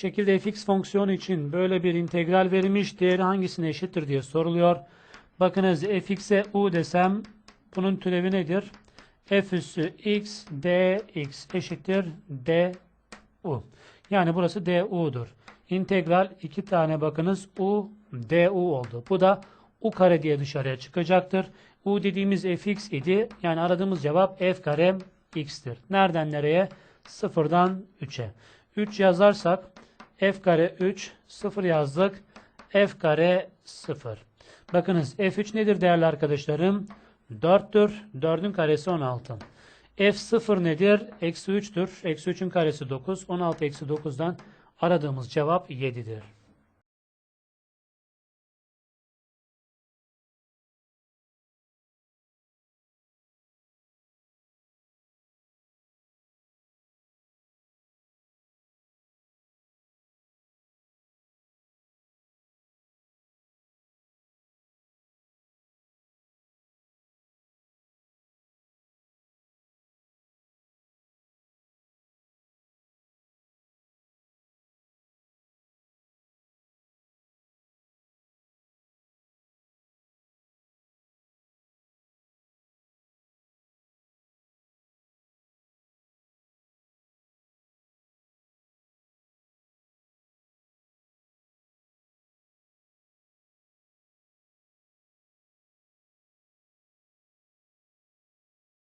Şekilde fx fonksiyonu için böyle bir integral verilmiş. Değeri hangisine eşittir diye soruluyor. Bakınız fx'e u desem bunun türevi nedir? f üssü x dx eşittir du. Yani burası du'dur. İntegral iki tane bakınız u du oldu. Bu da u kare diye dışarıya çıkacaktır. u dediğimiz fx idi. Yani aradığımız cevap f kare x'tir. Nereden nereye? Sıfırdan 3'e. 3 yazarsak f kare 3 0 yazdık. f kare 0. Bakınız f3 nedir değerli arkadaşlarım? 4'tür. 4'ün karesi 16. f0 nedir? Eksi 3'tür. Eksi 3'ün karesi 9. 16 eksi 9'dan aradığımız cevap 7'dir.